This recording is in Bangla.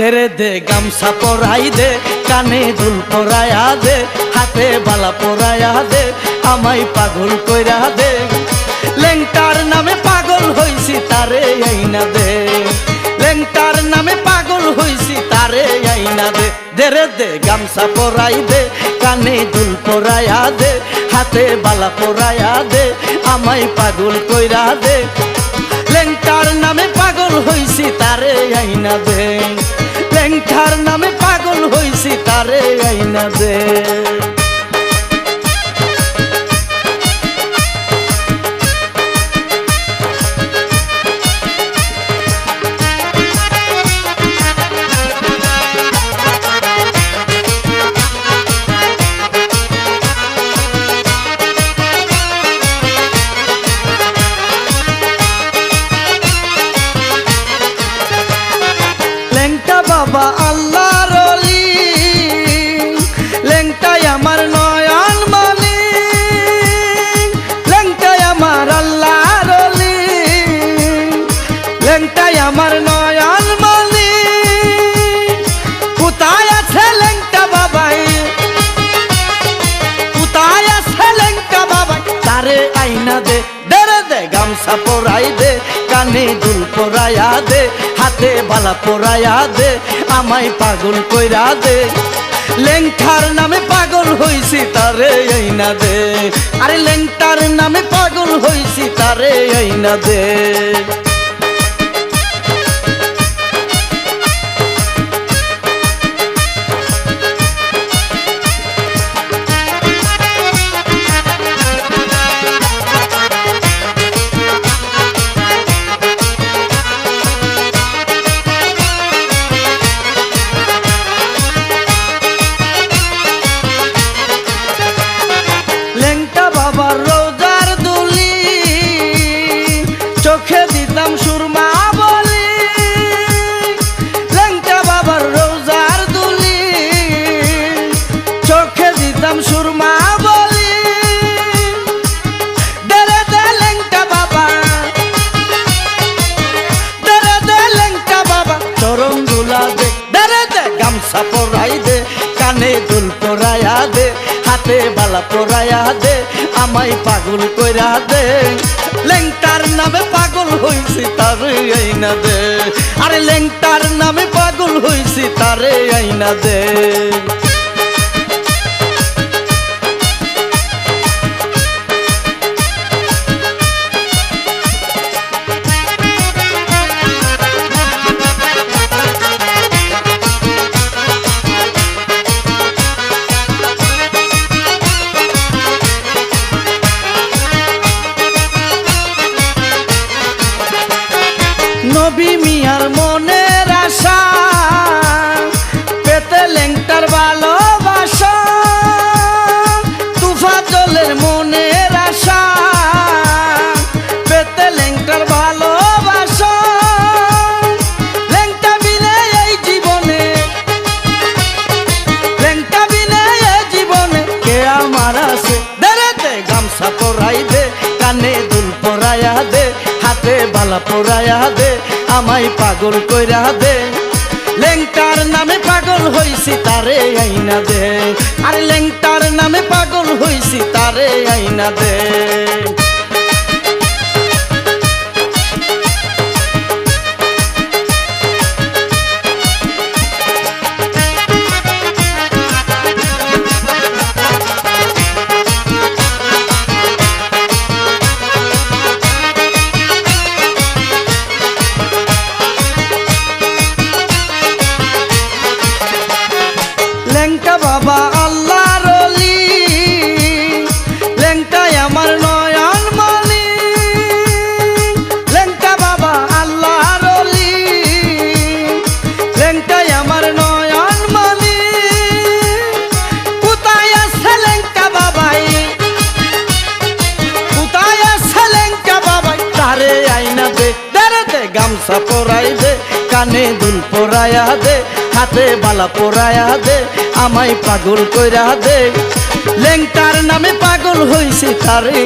দেরে দে, গামছা পরাই দে, কানে দুল পরায়া দে, হাতে বালা পরায়া দে, আমায় পাগল কইরা দে। লেংটার নামে পাগল হইছি তারে আইনা দে। লেংটার নামে পাগল হইছি তারে আইনা দে। দেরে দে, গামছা পরাই দে, কানে দুল পরায়া দে, হাতে বালা পরায়া দে, আমায় পাগল কইরা দে। লেংটার নামে পাগল হইছি তারে আইনা দে। লেংটার নামে পাগল হইছি তারে আইনা দে। গামছা পরাই দে, কানে দুল পরাইয়া দে, হাতে বালা পরাইয়া দে, আমায় পাগল কইরা দে। লেংটার নামে পাগল হইছি তারে আইনা দে। আরে লেংটার নামে পাগল হইছি তারে আইনা দে। দিতাম সুরমা বলি। দেরে দে লেংটা বাবা। দেরে দে লেংটা বাবা। চরম দুলা দে। দেরে দে গামছা পরাই দে, কানে দুল পরায়া দে, হাতে বালা পরায়া দে, আমায় পাগল কইরা দে। লেংটার নামে পাগল হইছি তারে আইনা দে। আরে লেংটার নামে পাগল হইছি তারে আইনা দে। নবী মিয়ার মনের আশা? পেতে লেংটার ভালোবাসা। তুফা জলের মনের আশা। পেতে লেংটার ভালোবাসা। লেংটা বিনে এই জীবনে। লেংটা বিনে এই জীবনে কে আমার আছে? দেরে দে, গামছা পরাই দে, কানে দুল পরায়া দে, হাতে বালা পরায়া দে। আমায় পাগল কইরা দে। লেংটার নামে পাগল হইছি, তারে আইনা দে। আর লেংটার নামে পাগল হইছি, তারে আইনা দে। বাবা আল্লাহ রলি লেংটাই আমার নয়ন মনি লেংটা বাবা আল্লাহ রলি লেংটাই আমার নয়ন মনি কোথায় আছে লেংটা বাবাই? কোথায় আছে লেংটা বাবাই? তারে আইনা দে গামছা পরাই দে কানে দুল পরায়া দে। হাতে বালা পোড়ায়া দে আমায় পাগল কইরা দে। লেংটার নামে পাগল হয়েছে তারে